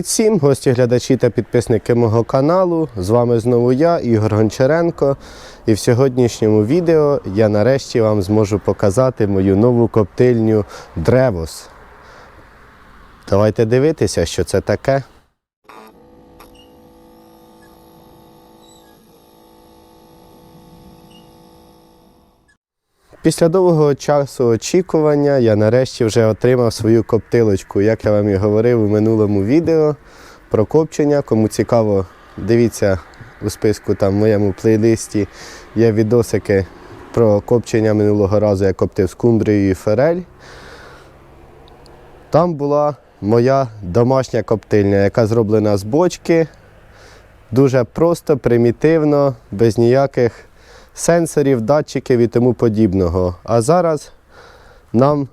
Привіт всім, гості, глядачі та підписники мого каналу. З вами знову я, Ігор Гончаренко. І в сьогоднішньому відео я нарешті вам зможу показати мою нову коптильню Древос. Давайте дивитися, що це таке. Після довгого часу очікування я нарешті вже отримав свою коптилочку, як я вам і говорив у минулому відео про копчення. Кому цікаво, дивіться у списку там в моєму плейлисті є відосики про копчення минулого разу, я коптив скумбрію і форель. Там була моя домашня коптильня, яка зроблена з бочки. Дуже просто, примітивно, без ніяких сенсорів, датчиків і тому подібного. А зараз нам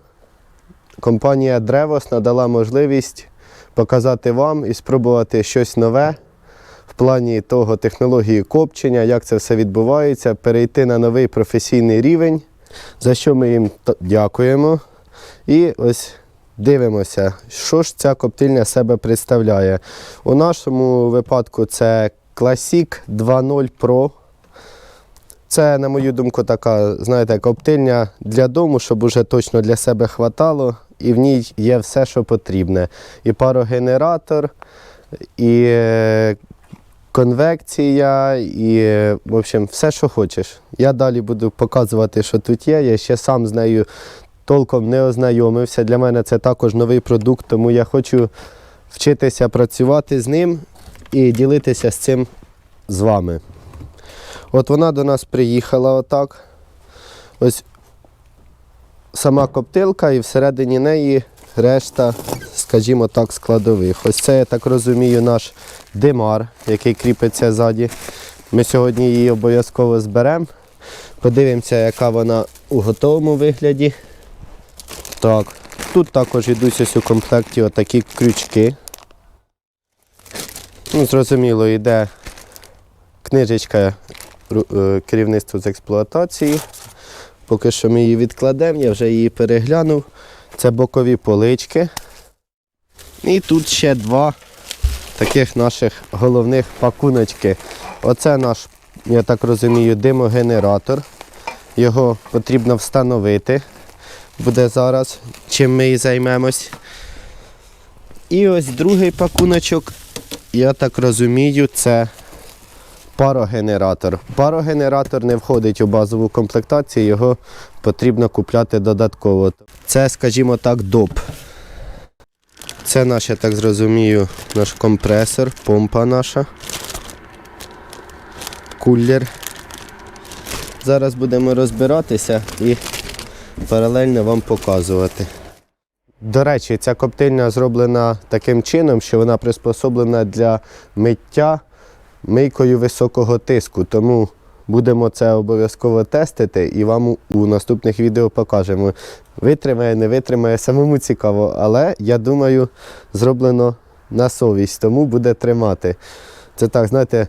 компанія Drevos надала можливість показати вам і спробувати щось нове в плані того технології копчення, як це все відбувається, перейти на новий професійний рівень, за що ми їм дякуємо. І ось дивимося, що ж ця коптильня себе представляє. У нашому випадку це Classic 2.0 Pro. Це, на мою думку, така, знаєте, коптильня для дому, щоб уже точно для себе хватало, і в ній є все, що потрібне. І парогенератор, і е, конвекція, і в общем, все, що хочеш. Я далі буду показувати, що тут є. Я ще сам з нею толком не ознайомився. Для мене це також новий продукт, тому я хочу вчитися працювати з ним і ділитися з цим з вами. От вона до нас приїхала отак. Ось сама коптилка і всередині неї решта, скажімо так, складових. Ось це, я так розумію, наш димар, який кріпиться ззаді. Ми сьогодні її обов'язково зберемо. Подивимося, яка вона у готовому вигляді. Так, тут також йдуть ось у комплекті отакі крючки. Ну, зрозуміло, йде книжечка керівництво з експлуатації. Поки що ми її відкладемо, я вже її переглянув. Це бокові полички. І тут ще два таких наших головних пакуночки. Оце наш, я так розумію, димогенератор. Його потрібно встановити. Буде зараз, чим ми і займемось. І ось другий пакуночок, я так розумію, це парогенератор. Парогенератор не входить у базову комплектацію, його потрібно купляти додатково. Це, скажімо так, доп. Це наш, я так зрозумію, наш компресор, помпа наша. Кулер. Зараз будемо розбиратися і паралельно вам показувати. До речі, ця коптильня зроблена таким чином, що вона приспособлена для миття мийкою високого тиску. Тому будемо це обов'язково тестити і вам у- наступних відео покажемо. Витримає, не витримає, самому цікаво, але я думаю, зроблено на совість, тому буде тримати. Це так, знаєте,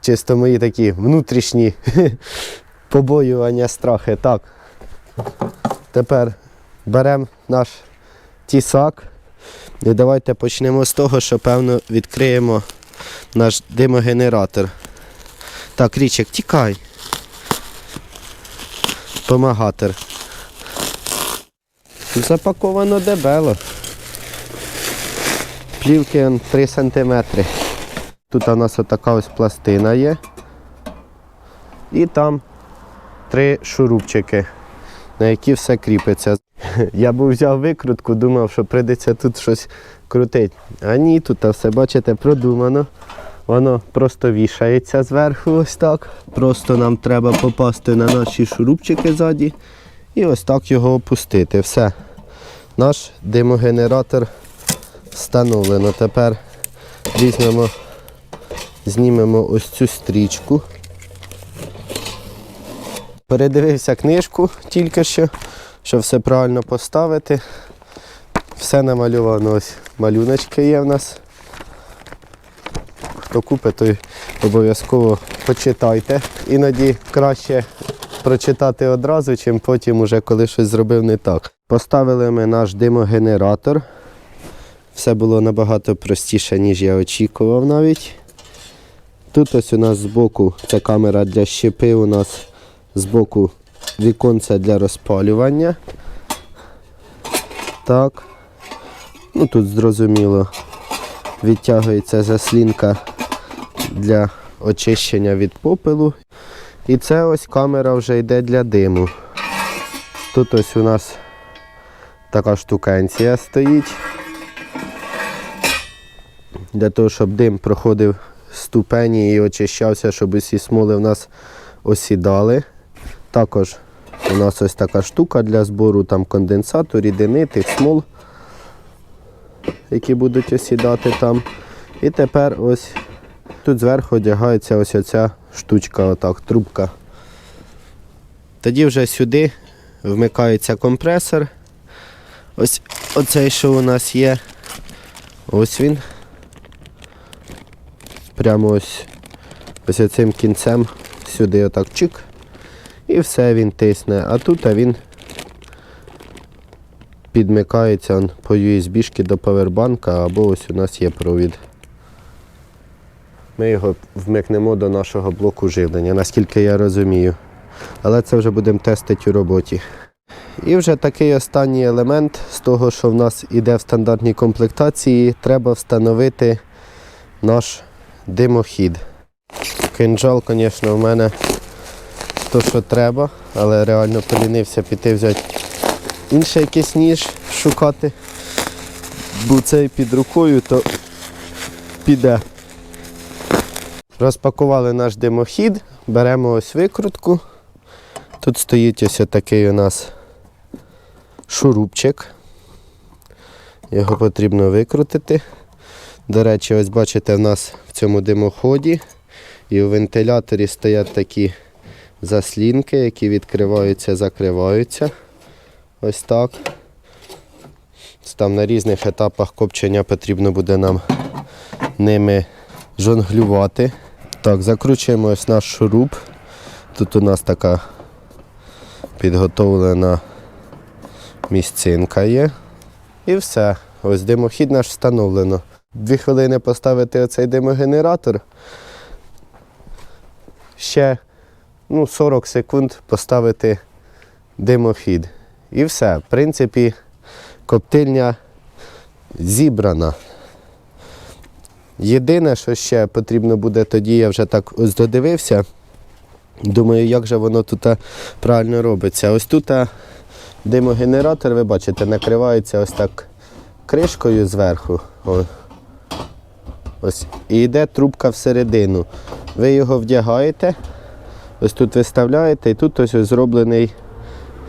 чисто мої такі внутрішні побоювання, страхи. Так. Тепер беремо наш тісак. І давайте почнемо з того, що певно відкриємо наш димогенератор. Так, річик, тікай. Помагатор. Запаковано дебело. Плівки 3 см. Тут у нас отака ось пластина є. І там три шурупчики, на які все кріпиться. Я був взяв викрутку, думав, що прийдеться тут щось крутити. А ні, тут все, бачите, продумано. Воно просто вішається зверху ось так. Просто нам треба попасти на наші шурупчики ззаді і ось так його опустити. Все. Наш димогенератор встановлено. Тепер візьмемо, знімемо ось цю стрічку. Передивився книжку тільки що, щоб все правильно поставити. Все намальовано, ось малюночки є в нас. Хто купить, той обов'язково почитайте. Іноді краще прочитати одразу, чим потім, уже коли щось зробив не так. Поставили ми наш димогенератор. Все було набагато простіше, ніж я очікував навіть. Тут ось у нас збоку це камера для щепи, у нас збоку віконце для розпалювання. Так. Ну тут зрозуміло. Відтягується заслінка для очищення від попелу. І це ось камера вже йде для диму. Тут ось у нас така штукенція стоїть. Для того, щоб дим проходив ступені і очищався, щоб усі смоли в нас осідали. Також у нас ось така штука для збору там конденсату, рідини, тих смол, які будуть осідати там. І тепер ось тут зверху одягається ось оця штучка, отак, трубка. Тоді вже сюди вмикається компресор. Ось оцей, що у нас є. Ось він. Прямо ось ось цим кінцем сюди отак чик. І все він тисне. А тут він підмикається он, по USB до павербанка, або ось у нас є провід. Ми його вмикнемо до нашого блоку живлення, наскільки я розумію. Але це вже будемо тестити у роботі. І вже такий останній елемент з того, що в нас іде в стандартній комплектації, треба встановити наш димохід. Кинжал, звісно, в мене то, що треба, але реально полінився піти взяти інший якийсь ніж шукати. Бо цей під рукою, то піде. Розпакували наш димохід, беремо ось викрутку. Тут стоїть ось такий у нас шурупчик. Його потрібно викрутити. До речі, ось бачите, в нас в цьому димоході і у вентиляторі стоять такі заслінки, які відкриваються, закриваються. Ось так. Там на різних етапах копчення потрібно буде нам ними жонглювати. Так, закручуємо ось наш шуруп. Тут у нас така підготовлена місцинка є. І все. Ось димохід наш встановлено. Дві хвилини поставити оцей димогенератор. Ще ну, 40 секунд поставити димохід. І все. В принципі, коптильня зібрана. Єдине, що ще потрібно буде тоді, я вже так ось додивився. Думаю, як же воно тут правильно робиться. Ось тут димогенератор, ви бачите, накривається ось так кришкою зверху. Ось. І йде трубка всередину. Ви його вдягаєте, ось тут виставляєте, і тут ось, ось зроблений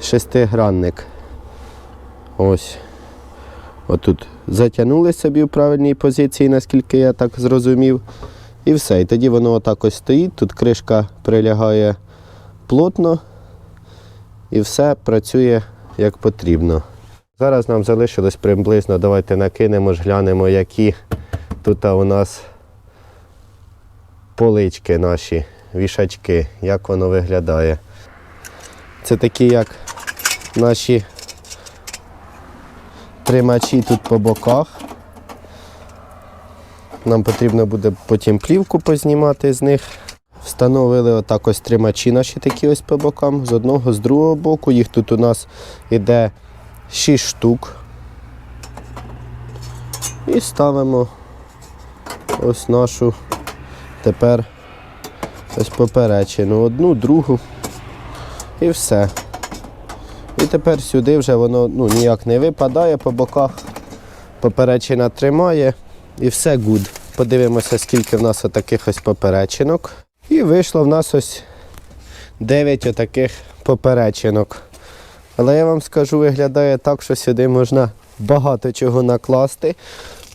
шестигранник. Ось. Отут затягнули собі в правильній позиції, наскільки я так зрозумів. І все. І тоді воно отак ось стоїть, тут кришка прилягає плотно і все працює як потрібно. Зараз нам залишилось приблизно, давайте накинемо глянемо, які тут у нас полички наші, вішачки, як воно виглядає. Це такі, як наші тримачі тут по боках. Нам потрібно буде потім плівку познімати з них. Встановили отак ось тримачі наші такі ось по бокам. З одного, з другого боку. Їх тут у нас іде 6 штук. І ставимо ось нашу тепер ось поперечину. Одну, другу і все. І тепер сюди вже воно ну, ніяк не випадає по боках. Поперечина тримає і все гуд. Подивимося, скільки в нас отаких ось поперечинок. І вийшло в нас ось 9 отаких поперечинок. Але я вам скажу, виглядає так, що сюди можна багато чого накласти.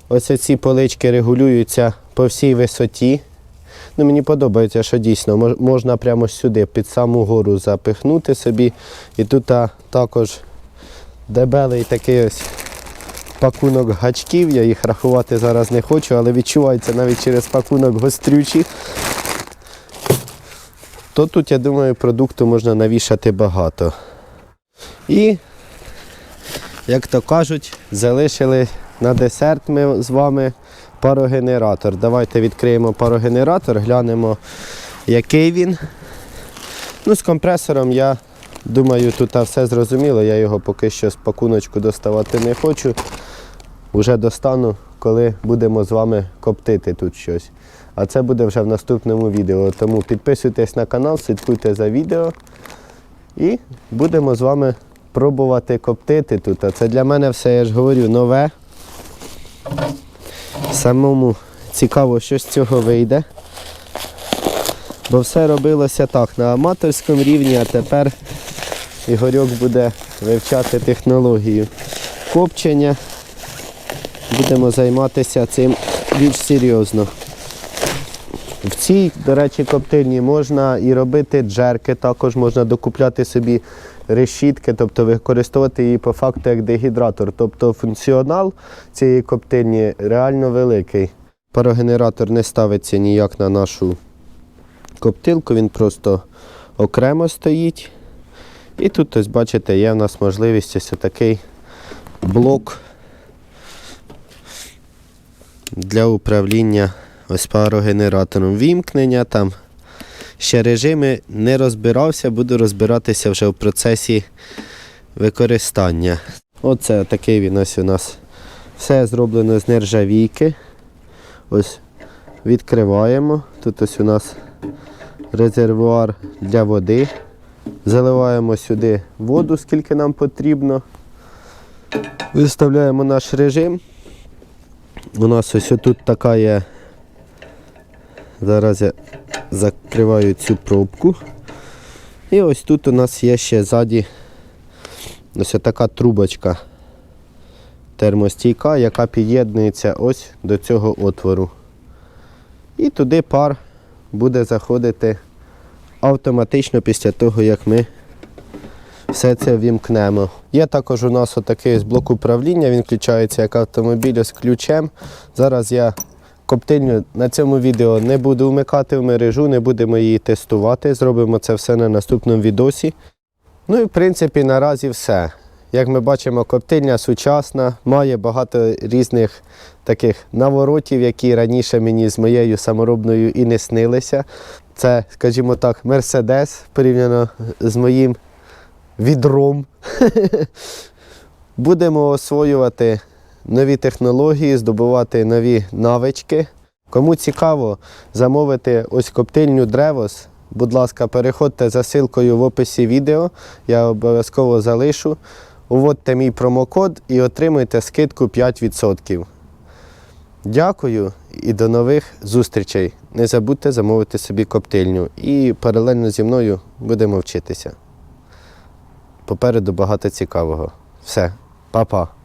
Ось ці полички регулюються по всій висоті. Ну, Мені подобається, що дійсно можна прямо сюди під саму гору запихнути собі. І тут а, також дебелий такий ось пакунок гачків. Я їх рахувати зараз не хочу, але відчувається навіть через пакунок гострючі. То тут, я думаю, продукту можна навішати багато. І, як то кажуть, залишили на десерт ми з вами парогенератор. Давайте відкриємо парогенератор, глянемо, який він. Ну, з компресором я думаю, тут все зрозуміло. Я його поки що з пакуночку доставати не хочу. Уже достану, коли будемо з вами коптити тут щось. А це буде вже в наступному відео. Тому підписуйтесь на канал, слідкуйте за відео. І будемо з вами пробувати коптити тут. А це для мене все, я ж говорю, нове. Самому цікаво, що з цього вийде. Бо все робилося так, на аматорському рівні, а тепер Ігорьок буде вивчати технологію копчення. Будемо займатися цим більш серйозно. В цій, до речі, коптильні можна і робити джерки, також можна докупляти собі решітки, тобто використовувати її по факту як дегідратор. Тобто функціонал цієї коптильні реально великий. Парогенератор не ставиться ніяк на нашу коптилку, він просто окремо стоїть. І тут, ось, бачите, є в нас можливість ось такий блок для управління ось парогенератором. Вімкнення там. Ще режими не розбирався, буду розбиратися вже в процесі використання. Оце такий він ось у нас. Все зроблено з нержавійки. Ось відкриваємо. Тут ось у нас резервуар для води. Заливаємо сюди воду, скільки нам потрібно. Виставляємо наш режим. У нас ось тут така є. Зараз я закриваю цю пробку. І ось тут у нас є ще ззаді ось така трубочка термостійка, яка під'єднується ось до цього отвору. І туди пар буде заходити автоматично після того, як ми все це вімкнемо. Є також у нас отакий блок управління, він включається як автомобіль з ключем. Зараз я коптильню на цьому відео не буду вмикати в мережу, не будемо її тестувати. Зробимо це все на наступному відосі. Ну і в принципі наразі все. Як ми бачимо, коптильня сучасна, має багато різних таких наворотів, які раніше мені з моєю саморобною і не снилися. Це, скажімо так, Мерседес порівняно з моїм відром. Будемо освоювати нові технології, здобувати нові навички. Кому цікаво замовити ось коптильню Древос, будь ласка, переходьте за ссылкою в описі відео, я обов'язково залишу. Уводьте мій промокод і отримуйте скидку 5%. Дякую і до нових зустрічей. Не забудьте замовити собі коптильню і паралельно зі мною будемо вчитися. Попереду багато цікавого. Все, па-па.